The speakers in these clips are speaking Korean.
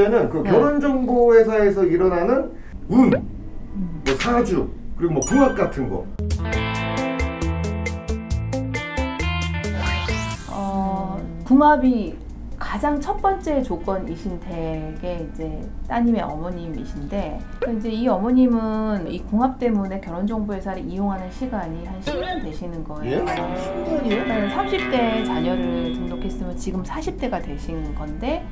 주제는 그 네. 결혼 정보 회사에서 일어나는 운, 뭐 사주, 그리고 뭐 궁합 같은 거. 어, 궁합이 가장 첫 번째 조건이신 댁의 이제 따님의 어머님이신데 그 이제 이 어머님은 이 궁합 때문에 결혼정보회사를 이용하는 시간이 한 10년 되시는 거예요. 예? 10년이요? 30대 자녀를 등록했으면 지금 40대가 되신 건데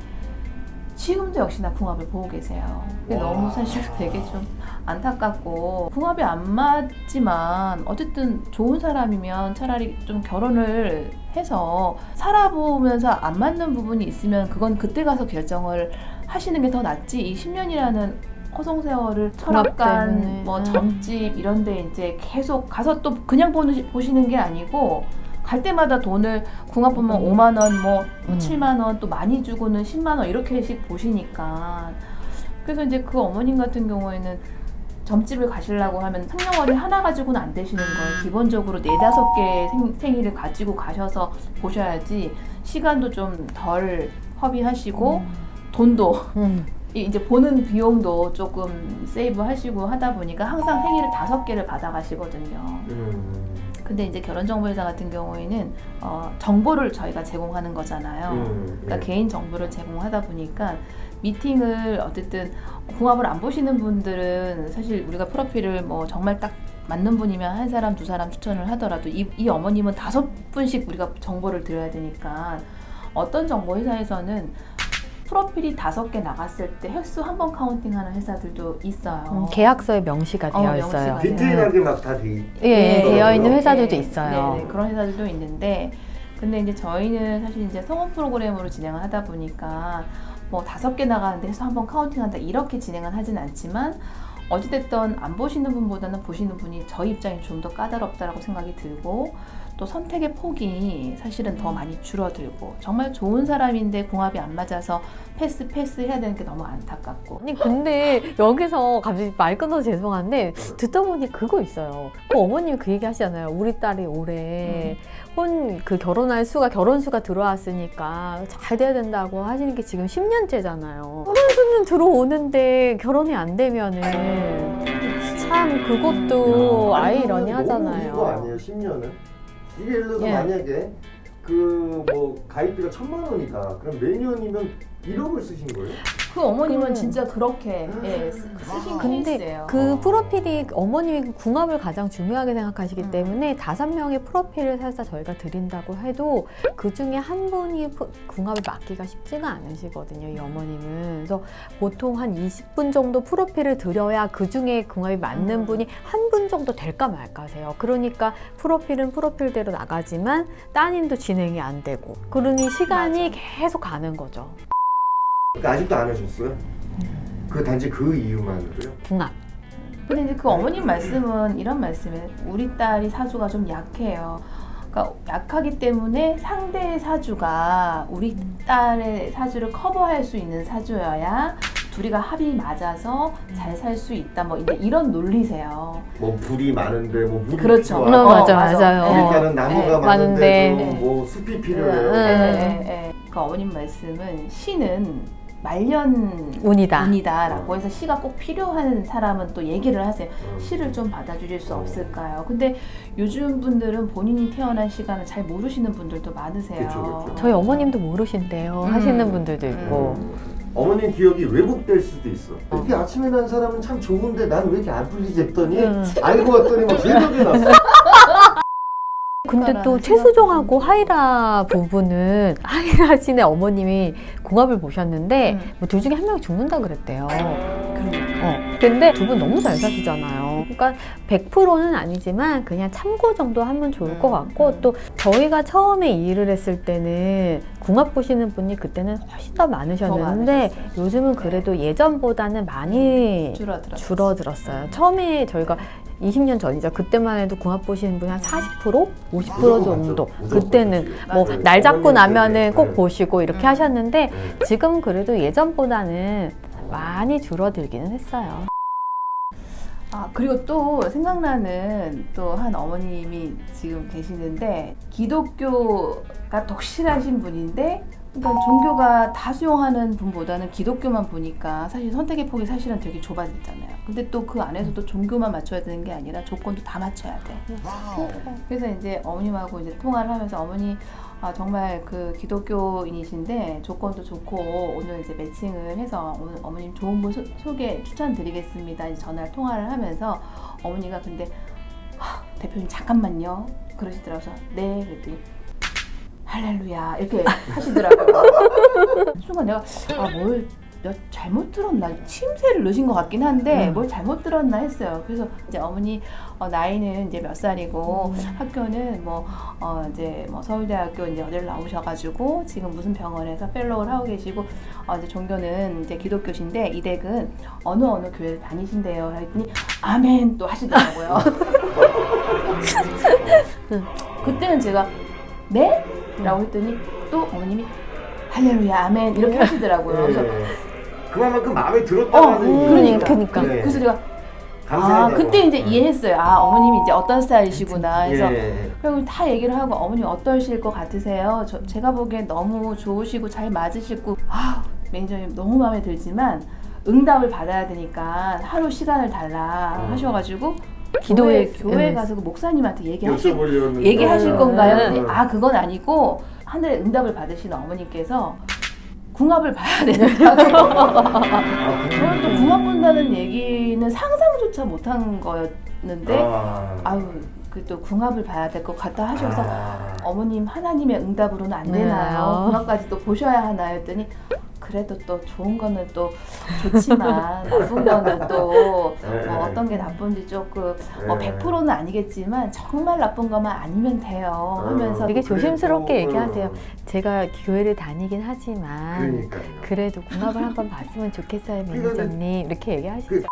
지금도 역시나 궁합을 보고 계세요. 근데 와. 너무 사실 되게 좀 안타깝고 궁합이 안 맞지만 어쨌든 좋은 사람이면 차라리 좀 결혼을 해서 살아보면서 안 맞는 부분이 있으면 그건 그때 가서 결정을 하시는 게 더 낫지 이 10년이라는 허송 세월을 궁합 철학관. 뭐 음. 점집 이런 데 이제 계속 가서 또 그냥 보는, 보시는 게 아니고 갈 때마다 돈을 궁합 보면 음. 5만 원, 뭐 음. 7만 원, 또 많이 주고는 10만 원 이렇게씩 보시니까 그래서 이제 그 어머님 같은 경우에는 점집을 가시려고 하면 생년월일 하나 가지고는 안 되시는 거예요. 기본적으로 네 다섯 개의 생, 생일을 가지고 가셔서 보셔야지 시간도 좀 덜 허비하시고 돈도 음. 이- 이제 보는 비용도 조금 세이브 하시고 하다 보니까 항상 생일을 다섯 개를 받아 가시거든요. 음. 근데 이제 결혼정보회사 같은 경우에는 어, 정보를 저희가 제공하는 거잖아요. 음. 그러니까 예. 개인 정보를 제공하다 보니까 미팅을 어쨌든 궁합을 안 보시는 분들은 사실 우리가 프로필을 뭐 정말 딱 맞는 분이면 한 사람 두 사람 추천을 하더라도 이, 이 어머님은 다섯 분씩 우리가 정보를 드려야 되니까 어떤 정보 회사에서는 프로필이 다섯 개 나갔을 때 횟수 한 번 카운팅하는 회사들도 있어요. 음, 계약서에 명시가 어, 되어 있어요. 디테일하게 막 다 돼. 있- 예, 예, 네. 되어 있는 회사들도 네, 있어요. 네, 네, 그런 회사들도 있는데 근데 이제 저희는 사실 이제 성원 프로그램으로 진행을 하다 보니까 뭐 다섯 개 나가는데 해서 한번 카운팅한다 이렇게 진행은 하진 않지만 어찌됐든 안 보시는 분보다는 보시는 분이 저희 입장이 좀 더 까다롭다라고 생각이 들고 또 선택의 폭이 사실은 더 많이 줄어들고 정말 좋은 사람인데 궁합이 안 맞아서 패스 패스 해야 되는 게 너무 안타깝고 아니 근데 여기서 갑자기 말 끊어서 죄송한데 듣다 보니 그거 있어요. 그 어머님이 그 얘기 하시잖아요. 우리 딸이 올해 혼 그 결혼할 수가 결혼 수가 들어왔으니까 잘 돼야 된다고 하시는 게 지금 10년째잖아요. 결혼 수는 들어오는데 결혼이 안 되면은 참 그것도 아이러니하잖아요. 아니에요, 10년은? 이게 예를 들어서 예. 만약에 그 뭐 가입비가 천만 원이다. 그럼 매년이면 1억을 쓰신 거예요? 그 어머님은 음. 진짜 그렇게 예, 쓰신 근데 케이스예요. 그 어. 프로필이 어머님이 궁합을 가장 중요하게 생각하시기 음. 때문에 다섯 명의 프로필을 살짝 저희가 드린다고 해도 그 중에 한 분이 프- 궁합을 맞기가 쉽지가 않으시거든요, 이 어머님은. 그래서 보통 한 20분 정도 프로필을 드려야 그 중에 궁합이 맞는 음. 분이 한 분 정도 될까 말까 하세요. 그러니까 프로필은 프로필대로 나가지만 따님도 진행이 안 되고. 그러니 시간이 계속 가는 거죠. 그러니까 아직도 안 하셨어요? 그 단지 그 이유만으로요? 궁합. 근데 이제 그 어머님 말씀은 이런 말씀이에요. 우리 딸이 사주가 좀 약해요. 그러니까 약하기 때문에 상대의 사주가 우리 딸의 사주를 커버할 수 있는 사주여야 둘이가 합이 맞아서 잘 살 수 있다. 뭐 이제 이런 논리세요. 뭐 불이 많은데 뭐 물이 그렇죠. 필요하다. 어, 맞아, 맞아. 맞아요. 우리 어. 딸은 나무가 네. 많은데 많은데. 좀뭐 숲이 필요해요. 음. 예, 예, 예. 그 어머님 말씀은 시는 말년 운이다. 운이다라고 해서 시가 꼭 필요한 사람은 또 얘기를 하세요. 음. 시를 좀 받아주실 수 없을까요? 근데 요즘 분들은 본인이 태어난 시간을 잘 모르시는 분들도 많으세요. 그쵸, 그쵸. 저희 어머님도 모르신대요 음. 하시는 분들도 있고 음. 어머님 기억이 왜곡될 수도 있어. 이렇게 아침에 난 사람은 참 좋은데 난 왜 이렇게 안 풀리지 했더니 음. 알고 봤더니 막 새벽에 났어. 근데 또 생각하는 최수종하고 하이라 부부는 하이라 씨네 어머님이 궁합을 보셨는데 음. 뭐둘 중에 한 명이 죽는다 그랬대요. 그러니까. 어. 근데 두 분 너무 잘 사시잖아요. 그러니까 100%는 아니지만 그냥 참고 정도 하면 좋을 음, 것 같고 음. 또 저희가 처음에 이 일을 했을 때는 궁합 보시는 분이 그때는 훨씬 더 많으셨는데 많으셨어요. 요즘은 그래도 예전보다는 많이 줄어들었어요. 줄어들었어요. 처음에 저희가 20년 전이죠. 그때만 해도 궁합 보시는 분이 한 40%? 50% 무조건 정도. 그때는. 뭐. 날 잡고 나면은. 꼭 네. 보시고 이렇게 음. 하셨는데 네. 지금 그래도 예전보다는 많이 줄어들기는 했어요. 아 그리고 또 생각나는 또 한 어머님이 지금 계시는데 기독교가 독실하신 분인데 그러니까 종교가 다 수용하는 분보다는 기독교만 보니까 사실 선택의 폭이 사실은 되게 좁아졌잖아요. 근데 또 그 안에서도 종교만 맞춰야 되는 게 아니라 조건도 다 맞춰야 돼. 그래서 이제 어머님하고 이제 통화를 하면서 어머니 아, 정말 그 기독교인이신데 조건도 좋고 오늘 이제 매칭을 해서 오늘 어머님 좋은 분 소, 소개 추천드리겠습니다. 이제 전화를 통화를 하면서 어머니가 근데 하, 대표님 잠깐만요 그러시더라고요. 네 그랬더니 할렐루야 이렇게 하시더라고요. 순간 내가 아뭘 내가 잘못 들었나 침새를 넣으신 것 같긴 한데 음. 뭘 잘못 들었나 했어요. 그래서 이제 어머니 어, 나이는 이제 몇 살이고 음. 학교는 뭐 어, 이제 뭐 서울대학교 이제 어디를 나오셔가지고 지금 무슨 병원에서 펠로우를 하고 계시고 어, 이제 종교는 이제 기독교신데 이 댁은 어느 어느 교회를 다니신대요. 했더니 아멘 또 하시더라고요. 그때는 제가 네? 라고 했더니 또 어머님이 할렐루야 아멘 이렇게 하시더라고요. 그래서 예. 그만큼 마음에 들었다는 어, 얘기죠. 그러니까. 그러니까. 네. 그래서 감사해야 아 되고. 그때 이제 이해했어요. 아 어머님이 이제 어떤 스타일이시구나. 그래서 예. 그리고 다 얘기를 하고 어머님 어떠실 것 같으세요? 저, 제가 보기엔 너무 좋으시고 잘 맞으시고 아 매니저님 너무 마음에 들지만 응답을 받아야 되니까 하루 시간을 달라 음. 하셔가지고 기도회 교회, 교회 네. 가서 그 목사님한테 얘기하실 여쭤보려는 얘기하실 거. 건가요? 네. 아 그건 아니고 하늘의 응답을 받으신 어머니께서 궁합을 봐야 된다고 아, 그- 저는 또 궁합 본다는 얘기는 상상조차 못한 거였는데 아. 아유 그 또 궁합을 봐야 될 것 같다 하셔서 아. 어머님 하나님의 응답으로는 안 네. 되나요? 궁합까지 또 보셔야 하나요? 했더니 그래도 또 좋은 거는 또 좋지만 나쁜 거는 또 네. 뭐 어떤 게 나쁜지 조금 네. 뭐 100%는 아니겠지만 정말 나쁜 것만 아니면 돼요 하면서 되게 그래도, 조심스럽게 어, 얘기하세요. 제가 교회를 다니긴 하지만 그러니까요. 그래도 궁합을 한번 봤으면 좋겠어요, 매니저님. 이렇게 얘기하시죠. 그-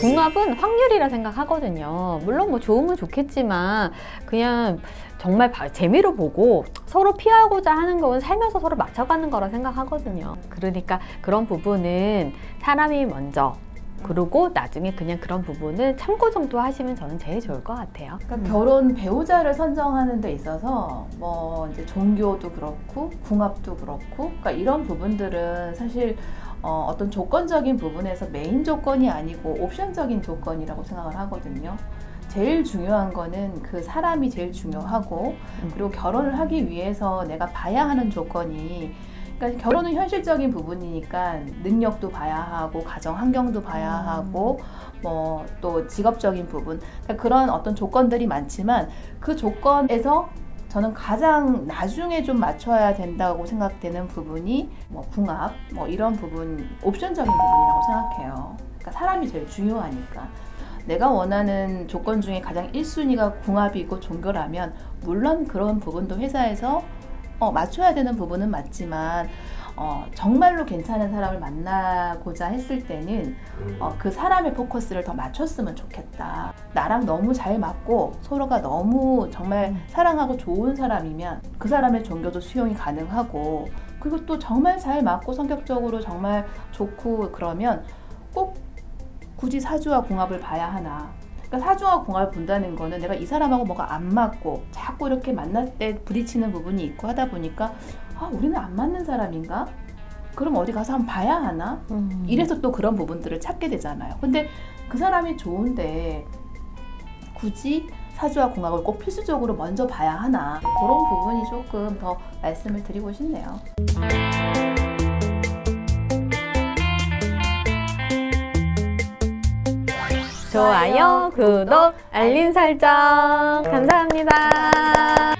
궁합은 확률이라 생각하거든요. 물론 뭐 좋으면 좋겠지만 그냥 정말 바- 재미로 보고 서로 피하고자 하는 건 살면서 서로 맞춰가는 거라 생각하거든요. 그러니까 그런 부분은 사람이 먼저 그리고 나중에 그냥 그런 부분은 참고 정도 하시면 저는 제일 좋을 것 같아요. 그러니까 결혼 배우자를 선정하는 데 있어서 뭐 이제 종교도 그렇고 궁합도 그렇고 그러니까 이런 부분들은 사실 어, 어떤 조건적인 부분에서 메인 조건이 아니고 옵션적인 조건이라고 생각을 하거든요. 제일 중요한 거는 그 사람이 제일 중요하고 음. 그리고 결혼을 하기 위해서 내가 봐야 하는 조건이 그러니까 결혼은 현실적인 부분이니까 능력도 봐야 하고 가정 환경도 봐야 음. 하고 뭐 또 직업적인 부분 그러니까 그런 어떤 조건들이 많지만 그 조건에서 저는 가장 나중에 좀 맞춰야 된다고 생각되는 부분이 뭐 궁합 뭐 이런 부분 옵션적인 부분이라고 생각해요. 그러니까 사람이 제일 중요하니까 내가 원하는 조건 중에 가장 1순위가 궁합이고 종교라면 물론 그런 부분도 회사에서 어, 맞춰야 되는 부분은 맞지만 어, 정말로 괜찮은 사람을 만나고자 했을 때는 음. 어, 그 사람의 포커스를 더 맞췄으면 좋겠다. 나랑 너무 잘 맞고 서로가 너무 정말 음. 사랑하고 좋은 사람이면 그 사람의 종교도 수용이 가능하고 그리고 또 정말 잘 맞고 성격적으로 정말 좋고 그러면 꼭 굳이 사주와 궁합을 봐야 하나. 그러니까 사주와 궁합을 본다는 거는 내가 이 사람하고 뭐가 안 맞고 자꾸 이렇게 만날 때 부딪히는 부분이 있고 하다 보니까 아 우리는 안 맞는 사람인가? 그럼 어디 가서 한번 봐야 하나? 음. 이래서 또 그런 부분들을 찾게 되잖아요. 근데 그 사람이 좋은데 굳이 사주와 궁합을 꼭 필수적으로 먼저 봐야 하나 그런 부분이 조금 더 말씀을 드리고 싶네요. 좋아요, 구독, 알림 설정. 감사합니다.